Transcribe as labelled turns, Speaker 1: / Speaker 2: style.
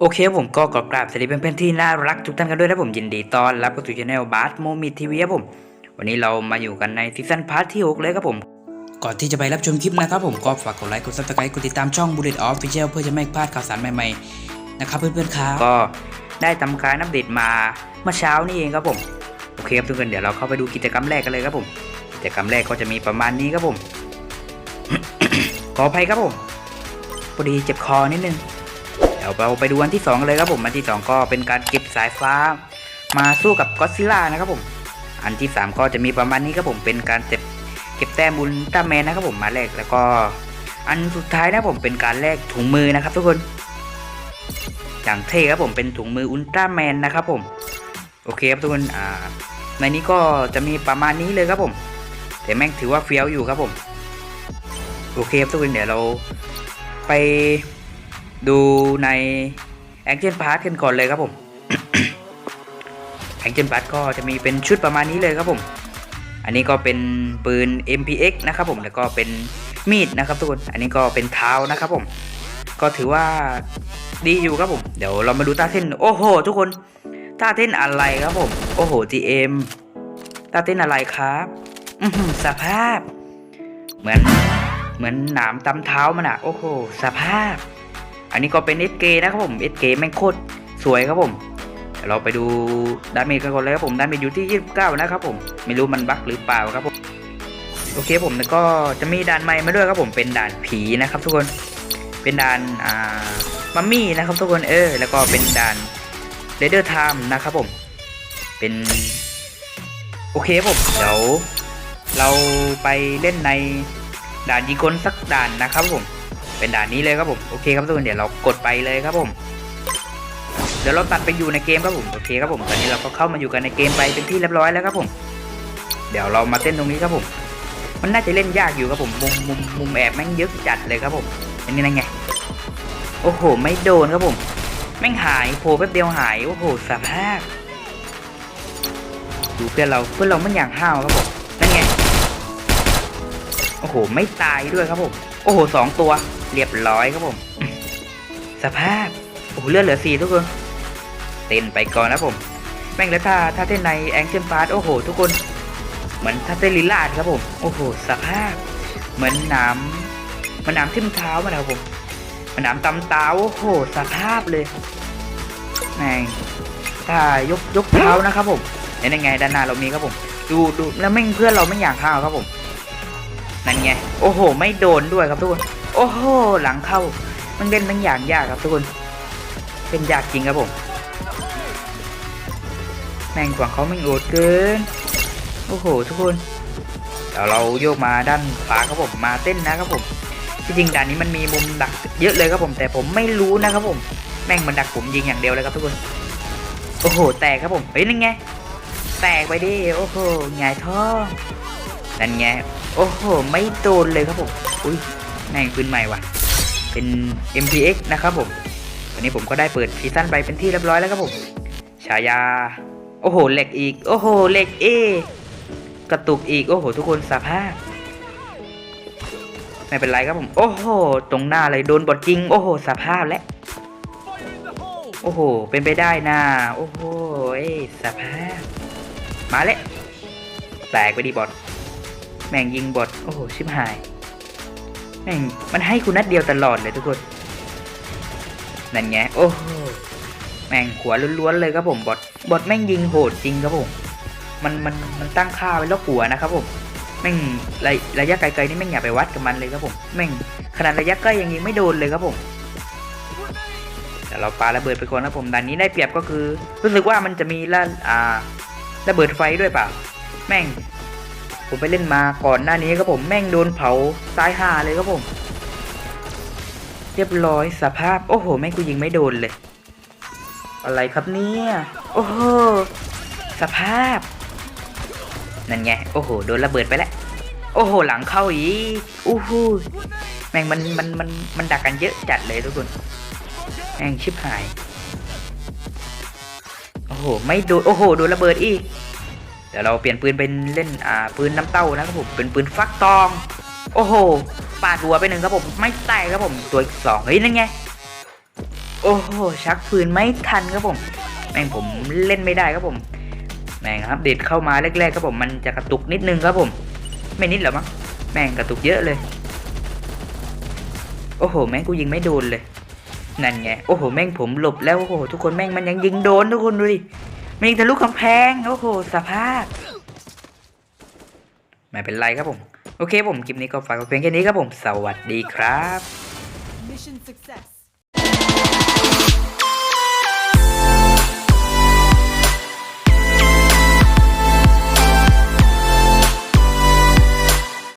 Speaker 1: โอเคครับผมก็กราบสวัสดีเพื่อนๆที่น่ารักทุกท่านกันด้วยนะผมยินดีต้อนรับเข้าสู่ช anel บาสโมมิทีวีครับผม วันนี้เรามาอยู่กันในซีซั่นพาร์ทที่ 6 เลยครับผม ก่อนที่จะไปรับชมคลิปนะครับผมก็ฝากกดไลค์กดซับสไครต์กดติดตามช่อง Bullet Official เพื่อจะไม่พลาดข่าวสารใหม่ๆนะครับเพื่อนๆครับก็ได้ทำการอัปเดตมาเมื่อเช้านี่เองครับผมโอเคครับทุกคนเดี๋ยวเราเข้าไปดูกิจกรรมแรกกันเลยครับผม กิจกรรมแรกก็จะมีประมาณนี้ครับผมขออภัยครับผมพอดีเจ็บคอนิดนึง ดี๋ยวเราไปดูอันที่2เลยครับผมอันที่ 2 ก็เป็นการเก็บสายฟ้า มาสู้กับก็อดซิลล่านะครับผม อันที่ 3 ก็จะมีประมาณนี้ครับผมเป็นการเก็บเก็บแต้มบุลตร้าแมนนะครับผมมาแลกแล้วก็ อันสุดท้ายนะผมเป็นการแลกถุงมือนะครับ ทุกคนอย่างเท่ครับผมเป็นถุงมืออุลตร้าแมนนะครับผมโอเคครับทุกคนอ่าในนี้ก็จะมีประมาณนี้เลยครับผม แต่แม่งถือว่าเฟี้ยวอยู่ครับผม โอเคครับทุกคนเดี๋ยวเราไป ดูใน a c t i o n Part กันก่อนเลยครับผม a c t i o n Part ก็จะมีเป็นชุดประมาณนี้เลยครับผม อันนี้ก็เป็นปืน MPX นะครับผมแล้วก็เป็นมีดนะครับทุกคน อันนี้ก็เป็นเท้านะครับผม ก็ถือว่าดีอยู่ครับผม เดี๋ยวเรามาดูท่าเต้น โอ้โห ทุกคน ท่าเต้นอะไรครับผม โอ้โห GM ท่าเต้นอะไรครับสภาพ เหมือน เหมือนหนามตำเท้ามันอะโอ้โห สภาพ อันนี้ก็เป็น SK นะครับผม SK แม่งโคตรสวยครับผมเดี๋ยวเราไปดูดาเมจกันก่อนเลยครับผมดาเมจอยู่ที่ 29 นะครับผมไม่รู้มันบั๊กหรือเปล่าครับผมโอเคผมแล้วก็จะมีด่านใหม่มาด้วยครับผมเป็นด่านผีนะครับ ทุกคนเป็นด่านอ่ามัมมี่นะครับ ทุกคนเออแล้วก็เป็นด่านเรเดอร์ไทม์นะครับผมเป็นโอเคผมเดี๋ยวเราไปเล่นในด่านยิงคนสักด่านนะครับผม เป็นด่านนี้เลยครับผมโอเคครับทุกคนเดี๋ยวเรากดไปเลยครับผมเดี๋ยวเราตัดไปอยู่ในเกมครับผมโอเคครับผมตอนนี้เราก็เข้ามาอยู่กันในเกมไปเป็นที่เรียบร้อยแล้วครับผม เดี๋ยวเรามาเต้นตรงนี้ครับผม มันน่าจะเล่นยากอยู่ครับผมมุมมุมมุมแอบแม่งเยอะจัดเลยครับผมอันนี้นั่นไงโอ้โห ไม่โดนครับผมแม่งหายโผล่แป๊บเดียวหายโอ้โหสภาพดูเพื่อนเราเพื่อนเราไม่อย่างห้าวครับผมนั่นไงโอ้โหไม่ตายด้วยครับผมโอ้โหสองตัว เรียบร้อยครับผม สภาพ โอ้โหเลือดเหลือสี่ทุกคน เต้นไปก่อนนะผม แม่งแล้วถ้าถ้าเต้นในแองเจิลฟาสโอ้โห ทุกคน เหมือนถ้าเต้นลิลลาดครับผม โอ้โห สภาพ เหมือนน้ำเหมันน้ำทิ่มเท้ามันนะครับผมเหมันน้ำตำตาโอ้โห สภาพเลยแม่งถ้ายกยกเท้านะครับผมเห็นยังไงด้านหน้าเรามีครับผม ดูดูแล้วแม่งเพื่อนเราไม่อยากข้าวครับผมนั่นไง โอ้โห ไม่โดนด้วยครับทุกคน โอ้โหหลังเข้า มันเล่นมันอย่างยากครับทุกคน เป็นยากจริงครับผม แม่งกว่าเขาไม่โอดเกิน โอ้โห ทุกคนเดี๋ยวเราโยกมาด้านขวาครับผมมาเต้นนะครับผมที่จริงด่านนี้มันมีมุมดักเยอะเลยครับผม แต่ผมไม่รู้นะครับผม แม่งมันดักผมยิงอย่างเดียวเลยครับทุกคน โอ้โห แตกครับผม เฮ้ยนั่นไง แตกไปดิ โอ้โหหงายท้องนั่นไง โอ้โห ไม่โดนเลยครับผม อุ้ย แม่งปืนใหม่ว่ะ เป็น MPX นะครับผมวันนี้ผมก็ได้เปิดซีซั่นไปเป็นที่เรียบร้อยแล้วครับผม ฉายา โอ้โหเหล็กอีก โอ้โหเหล็กเอกระตุกอีก โอ้โห ทุกคนสภาพ ไม่เป็นไรครับผม โอ้โห ตรงหน้าเลยโดนบอดจริง โอ้โห สภาพและ โอ้โห เป็นไปได้นะ โอ้โหเอ้สภาพ มาเลยแตกไปดีบอดแม่งยิงบอดโอ้โห ชิบหาย แม่งมันให้คุณนัดเดียวตลอดเลยทุกคน นั่นไงโอ้โหแม่งหัวล้วนๆเลยครับผมบอดบอดแม่งยิงโหดจริงครับผม มันมันมันตั้งค่าไว้แล้วหัวนะครับผมแม่งระระยะไกลๆนี่แม่งอย่าไปวัดกับมันเลยครับผมแม่งขนาดระยะใกล้ยังยิงไม่โดนเลยครับผมแต่เราปาระเบิดไปก่อนนะผมด่านนี้ได้เปรียบก็คือ รู้สึกว่ามันจะมีละอ่าระเบิดไฟด้วยเปล่า แม่ง ผมไปเล่นมาก่อนหน้านี้ครับผมแม่งโดนเผาตายห่าเลยครับผม เรียบร้อยสภาพ โอ้โห แม่งกูยิงไม่โดนเลย อะไรครับเนี่ย โอ้โห สภาพ นั่นไง โอ้โห โดนระเบิดไปแล้ว โอ้โห หลังเข้าอีกอู้หูแม่งมันมันมันมันดักกันเยอะจัดเลยทุกคน แม่งชิบหาย โอ้โห ไม่โดน โอ้โห โดนระเบิดอีก ดี๋ยวเราเปลี่ยนปืนเป็นเล่นอ่าปืนน้ำเต้านะครับผมเป็นปืนฟักทอง โอ้โหปาดหัวไปหนึ่งครับผมไม่แตกครับผมตัวอีกสองเฮ้ยนั่นไงโอ้โหชักปืนไม่ทันครับผม แม่งผมเล่นไม่ได้ครับผมแม่งครับเด็ดเข้ามาแรกๆครับผมมันจะกระตุกนิดนึงครับผม ไม่นิดหรอมั้งแม่งกระตุกเยอะเลย โอ้โห แม่งกูยิงไม่โดนเลยนั่นไงโอ้โหแม่งผมหลบแล้วโอ้โหทุกคนแม่งมันยังยิงโดนทุกคนดูดิ มันยิงทะลุกำแพง โอ้โห สภาพ ไม่เป็นไรครับผม โอเคผมคลิปนี้ก็ฝากไว้เพียงแค่นี้ครับผม สวัสดีครับ
Speaker 2: Mission success.